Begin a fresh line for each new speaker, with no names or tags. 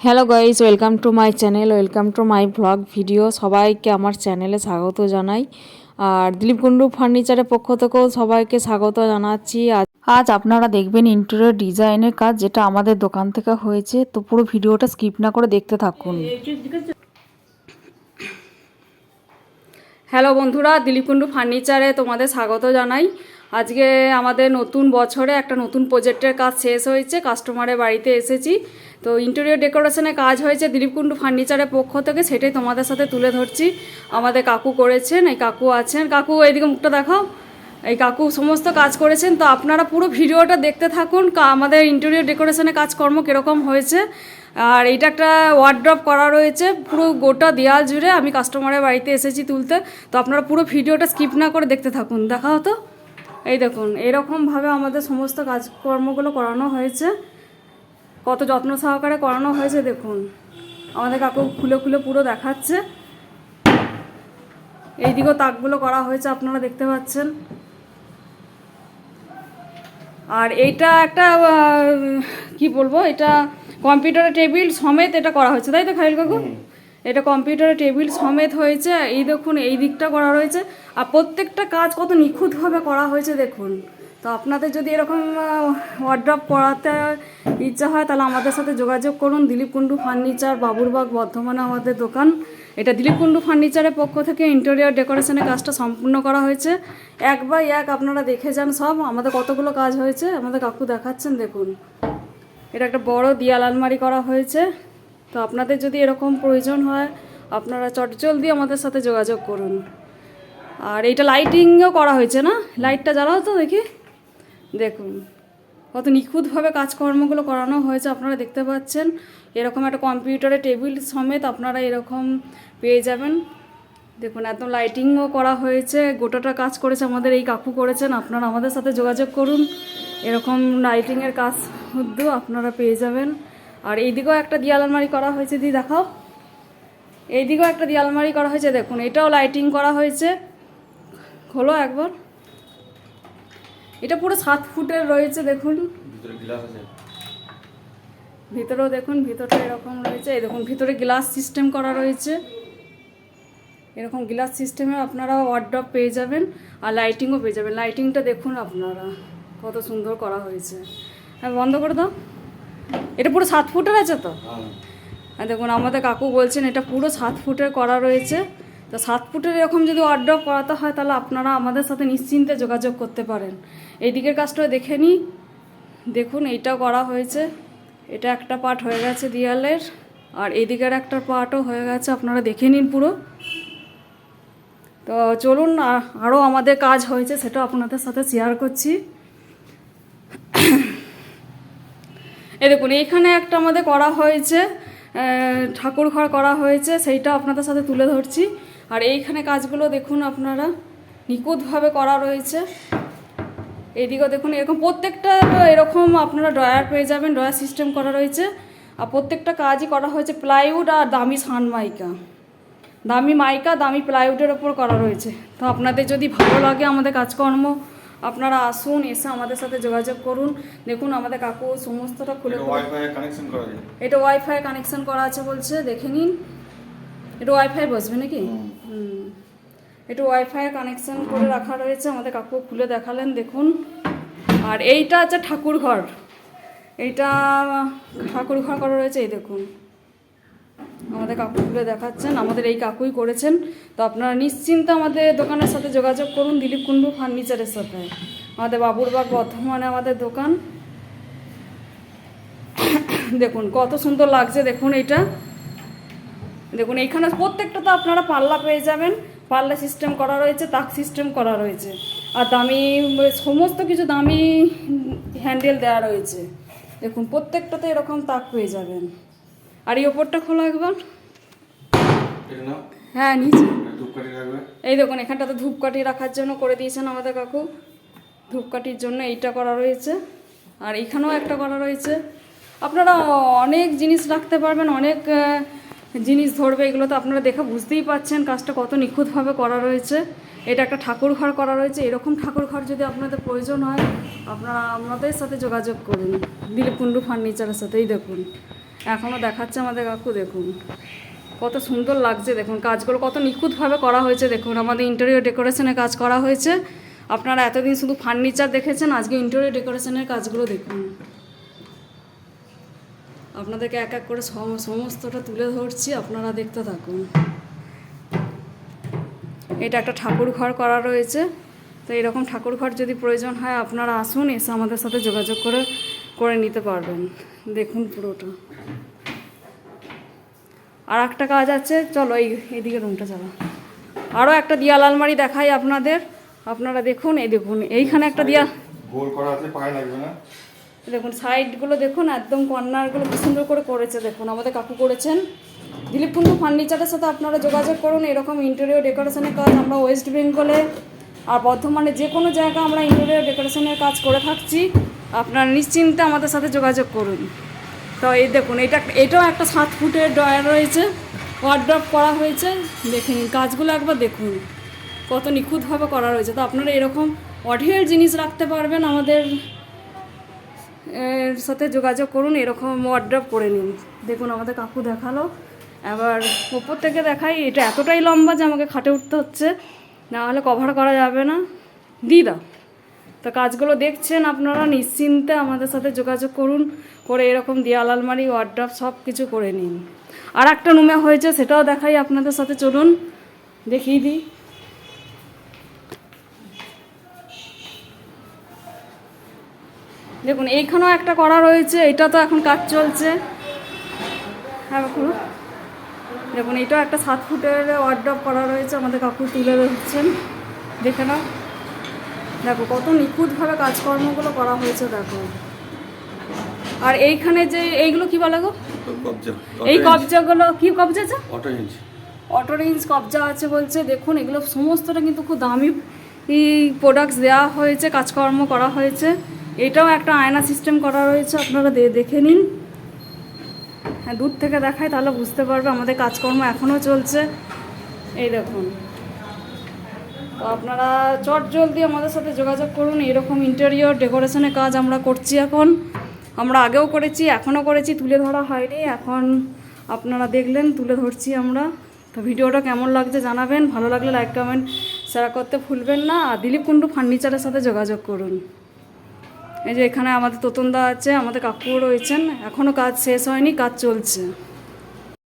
Hello guys welcome to my channel welcome to my blog video সবাইকে আমার চ্যানেলে স্বাগত জানাই। আর দিলীপ কুণ্ডু ফার্নিচারের পক্ষ থেকেও সবাইকে স্বাগত জানাচ্ছি। আজ আপনারা দেখবেন ইন্টেরিয়র ডিজাইনের কাজ যেটা আমাদের দোকান থেকে হয়েছে। তো পুরো ভিডিওটা স্কিপ না করে দেখতে থাকুন।
হ্যালো বন্ধুরা, দিলীপ কুণ্ডু ফার্নিচারে তোমাদের স্বাগত জানাই। আজকে আমাদের নতুন বছরে একটা নতুন প্রজেক্টের কাজ শেষ হয়েছে। কাস্টমারের বাড়িতে এসেছি। তো ইন্টেরিয়র ডেকোরেশনের কাজ হয়েছে দিলীপ কুণ্ডু ফার্নিচারের পক্ষ থেকে, সেটাই তোমাদের সাথে তুলে ধরছি। আমাদের কাকু করেছেন, এই কাকু আছেন। কাকু এইদিকে মুখটা দেখাও। এই কাকু সমস্ত কাজ করেছেন, তো আপনারা পুরো ভিডিওটা দেখতে থাকুন আমাদের ইন্টেরিয়র ডেকোরেশনের কাজকর্ম কীরকম হয়েছে। আর এইটা একটা ওয়ার্ড্রপ করা রয়েছে, পুরো গোটা দেয়াল জুড়ে আমি কাস্টমারের বাড়িতে এসেছি তুলতে। তো আপনারা পুরো ভিডিওটা স্কিপ না করে দেখতে থাকুন। দেখা হতো এই দেখুন, এরকমভাবে আমাদের সমস্ত কাজকর্মগুলো করানো হয়েছে। কত যত্ন সহকারে করানো হয়েছে দেখুন। আমাদের কাকু খুলে খুলে পুরো দেখাচ্ছে। এইদিকেও তাকগুলো করা হয়েছে আপনারা দেখতে পাচ্ছেন। আর এইটা একটা কি বলব এটা কম্পিউটারের টেবিল সমেত এটা করা হয়েছে তাই তো খাইল কাকু? এটা কম্পিউটারের টেবিল সমেত হয়েছে এই দেখুন এই দিকটা করা রয়েছে। আর প্রত্যেকটা কাজ কত নিখুঁতভাবে করা হয়েছে দেখুন। তো আপনাদের যদি এরকম ওয়ার্ড্রপ করাতে ইচ্ছা হয়, তাহলে আমাদের সাথে যোগাযোগ করুন। দিলীপ কুণ্ডু ফার্নিচার বাবুরবাগ বর্ধমানে আমাদের দোকান। এটা দিলীপ কুণ্ডু ফার্নিচারের পক্ষ থেকে ইন্টেরিয়র ডেকোরেশনের কাজটা সম্পূর্ণ করা হয়েছে। এক বাই এক আপনারা দেখে যান সব। আমাদের কতগুলো কাজ হয়েছে, আমাদের কাকু দেখাচ্ছেন, দেখুন। এটা একটা বড় দিয়াল আলমারি করা হয়েছে। তো আপনাদের যদি এরকম প্রয়োজন হয়, আপনারা চটজলদি আমাদের সাথে যোগাযোগ করুন। আর এইটা লাইটিংও করা হয়েছে না? লাইটটা জ্বালাও তো দেখি। দেখুন, কত নিখুঁতভাবে কাজকর্মগুলো করানো হয়েছে আপনারা দেখতে পাচ্ছেন। এরকম একটা কম্পিউটারে টেবিল সমেত আপনারা এরকম পেয়ে যাবেন। দেখুন একদম লাইটিংও করা হয়েছে, গোটাটা কাজ করেছে আমাদের এই কাকু করেছেন, আপনারা আমাদের সাথে যোগাযোগ করুন। এরকম লাইটিংয়ের কাজ মধ্যেও আপনারা পেয়ে যাবেন। আর এইদিকেও একটা দিয়াল আলমারি করা হয়েছে দি দেখাও। এইদিকেও একটা দিয়াল আলমারি করা হয়েছে, দেখুন, এটাও লাইটিং করা হয়েছে। খোলো একবার। এটা পুরো সাত ফুটের রয়েছে দেখুন। ভিতরেও দেখুন ভিতরটা এরকম রয়েছে। এই দেখুন ভিতরে গ্লাস সিস্টেম করা রয়েছে। এরকম গ্লাস সিস্টেমে আপনারা ওয়ার্ড্রপ পেয়ে যাবেন আর লাইটিংও পেয়ে যাবেন। লাইটিংটা দেখুন আপনারা কত সুন্দর করা হয়েছে। হ্যাঁ বন্ধ করে দাও। এটা পুরো সাত ফুটের আছে তো? আর দেখুন আমাদের কাকু বলছেন এটা পুরো সাত ফুটের করা রয়েছে। তো সাত ফুটের এরকম যদি অর্ডার করাতে হয়, তাহলে আপনারা আমাদের সাথে নিশ্চিন্তে যোগাযোগ করতে পারেন। এই দিকের কাজটা দেখে নিই দেখুন এইটা করা হয়েছে। এটা একটা পার্ট হয়ে গেছে দেয়ালের, আর এদিকের একটা পার্টও হয়ে গেছে, আপনারা দেখে নিন পুরো। তো চলুন আরও আমাদের কাজ হয়েছে, সেটা আপনাদের সাথে শেয়ার করছি। এ দেখুন, এইখানে একটা আমাদের করা হয়েছে ঠাকুর ঘর করা হয়েছে, সেইটা আপনাদের সাথে তুলে ধরছি। আর এইখানে কাজগুলো দেখুন আপনারা নিখুঁতভাবে করা রয়েছে। এইদিকেও দেখুন এরকম প্রত্যেকটা এরকম আপনারা ড্রয়ার পেয়ে যাবেন ড্রয়ার সিস্টেম করা রয়েছে। আর প্রত্যেকটা কাজই করা হয়েছে প্লাইউড আর দামি সানমাইকা দামি মাইকা দামি প্লাইউডের ওপর করা রয়েছে। তো আপনাদের যদি ভালো লাগে আমাদের কাজকর্ম আপনারা আসুন এসে আমাদের সাথে যোগাযোগ করুন। দেখুন আমাদের কাকু সমস্তটা খুলে খুলে
ওয়াইফাই কানেকশন করা যায়।
এটা ওয়াইফাই কানেকশন করা আছে বলছে দেখে নিন। এটা ওয়াইফাই বসবে নাকি? হুম। এটা ওয়াইফাই কানেকশন করে রাখা রয়েছে, আমাদের কাকু খুলে দেখালেন, দেখুন। আর এইটা আছে ঠাকুর ঘর। এইটা ঠাকুর ঘর করা রয়েছে, এই দেখুন। আমাদের কাকু খুলে দেখাচ্ছেন, আমাদের এই কাকুই করেছেন। তো আপনারা নিশ্চিন্তে আমাদের দোকানের সাথে যোগাযোগ করুন, দিলীপ কুণ্ডু ফার্নিচারের সাথে। আমাদের বাবুর বাবুরবাগ বর্ধমানে আমাদের দোকান। দেখুন, কত সুন্দর লাগছে, দেখুন এটা দেখুন এইখানে প্রত্যেকটাতে আপনারা পাল্লা পেয়ে যাবেন। পাল্লা সিস্টেম করা রয়েছে তাক সিস্টেম করা রয়েছে। আর দামি সমস্ত কিছু দামি হ্যান্ডেল দেওয়া রয়েছে। দেখুন প্রত্যেকটাতে এরকম তাক পেয়ে যাবেন। আর এই ওপরটা খোলা একবার। হ্যাঁ নিচে। এই দেখুন এখানটাতে ধূপকাঠি রাখার জন্য করে দিয়েছেন আমাদের কাকু। ধূপকাঠির জন্য এইটা করা রয়েছে। আর এখানেও একটা করা রয়েছে। আপনারা অনেক জিনিস রাখতে পারবেন অনেক জিনিস ধরবে, এগুলো তো আপনারা দেখে বুঝতেই পাচ্ছেন কাজটা কত নিখুঁতভাবে করা রয়েছে। এটা একটা ঠাকুর ঘর করা রয়েছে। এরকম ঠাকুর ঘর যদি আপনাদের প্রয়োজন হয়, আপনারা আমাদের সাথে যোগাযোগ করুন। দিলীপ কুণ্ডু ফার্নিচারের সাথেই দেখুন। এখনও দেখাচ্ছে আমাদের কাকু, দেখুন। কত সুন্দর লাগছে, দেখুন। কাজগুলো কত নিখুঁতভাবে করা হয়েছে, দেখুন। আমাদের ইন্টেরিয়র ডেকোরেশনে কাজ করা হয়েছে। আপনারা এতদিন শুধু ফার্নিচার দেখেছেন, আজকে ইন্টেরিয়র ডেকোরেশনের কাজগুলো দেখুন। আপনাদেরকে এক এক করে সম- সমস্তটা তুলে ধরছি আপনারা দেখতে থাকুন। এটা একটা ঠাকুর ঘর করা রয়েছে তো এরকম ঠাকুর ঘর যদি প্রয়োজন হয় আপনারা আসুন এসে আমাদের সাথে যোগাযোগ করে করে নিতে পারবেন। দেখুন পুরোটা। আর একটা কাজ আছে চলো এই এইদিকে রুমটা চলো। আরও একটা দিয়াল আলমারি দেখাই আপনাদের আপনারা দেখুন এই দেখুন এইখানে একটা দিয়া
গোল করা আছে পায়ে লাগবে না।
দেখুন সাইডগুলো দেখুন, একদম কর্নারগুলো কি সুন্দর করে করেছে, দেখুন, আমাদের কাকু করেছেন। দিলীপ কুন্ডু ফার্নিচারের সাথে আপনারা যোগাযোগ করুন, এরকম ইন্টেরিয়র ডেকোরেশনের কাজ আমরা ওয়েস্ট বেঙ্গলে আর বর্ধমানে যে কোনো জায়গা আমরা ইন্টেরিয়র ডেকোরেশনের কাজ করে থাকছি। আপনারা নিশ্চিন্তে আমাদের সাথে যোগাযোগ করুন। তো এই দেখুন, এটা, এটাও একটা সাত ফুটের ড্রয়ার রয়েছে ওয়ার্ড্রপ করা হয়েছে। দেখে নিন, কাজগুলো একবার দেখুন, কত নিখুঁতভাবে করা রয়েছে। তো আপনারা এরকম অঢেল জিনিস রাখতে পারবেন আমাদের এর সাথে যোগাযোগ করুন, এরকম ওয়ার্ড্রপ করে নিন। দেখুন, আমাদের কাকু দেখাল। এবার ওপর থেকে দেখাই, এটা এতটাই লম্বা যে আমাকে খাটে উঠতে হচ্ছে। না হলে কভার করা যাবে না। দিয়ে দাও তো কাজগুলো দেখছেন আপনারা, নিশ্চিন্তে আমাদের সাথে যোগাযোগ করুন, করে এরকম দেয়াল আলমারি ওয়ার্ড্রপ সব কিছু করে নিন। আর একটা রুমে হয়েছে, সেটাও দেখাই আপনাদের সাথে, চলুন, দেখিয়ে দিই। দেখুন এইখানেও একটা করা রয়েছে এটা তো এখন কাজ চলছে। হ্যাঁ কাকু দেখুন এটাও একটা সাত ফুটের ওয়ার্ড্রপ করা রয়েছে আমাদের কাকু তুলে ধরছেন। দেখে নাও। দেখো কত নিখুঁতভাবে কাজকর্মগুলো করা হয়েছে দেখো। আর এইখানে যে এইগুলো কি বলে গো? এই কবজাগুলো কি কবজা আছে
অটো ইঞ্চ
অটো রেঞ্জ কবজা আছে বলছে দেখুন এগুলো সমস্তটা কিন্তু খুব দামি প্রোডাক্টস দেওয়া হয়েছে কাজকর্ম করা হয়েছে। এটাও একটা আয়না সিস্টেম করা রয়েছে, আপনারা দেখে নিন। হ্যাঁ দূর থেকে দেখাই তাহলে বুঝতে পারবে, আমাদের কাজকর্ম এখনও চলছে। এই দেখুন। তো আপনারা চট জলদি আমাদের সাথে যোগাযোগ করুন, এরকম ইন্টেরিয়র ডেকোরেশনের কাজ আমরা করছি এখন। আমরা আগেও করেছি, এখনও করেছি, তুলে ধরা হয়নি। এখন আপনারা দেখলেন, তুলে ধরছি আমরা। তো ভিডিওটা কেমন লাগছে জানাবেন, ভালো লাগলে লাইক কমেন্ট শেয়ার করতে ভুলবেন না। আর দিলীপ কুণ্ডু ফার্নিচারের সাথে যোগাযোগ করুন। এই যে এখানে আমাদের তোতনদা আছে, আমাদের কাকুও রয়েছেন। এখনও কাজ শেষ হয়নি, কাজ চলছে।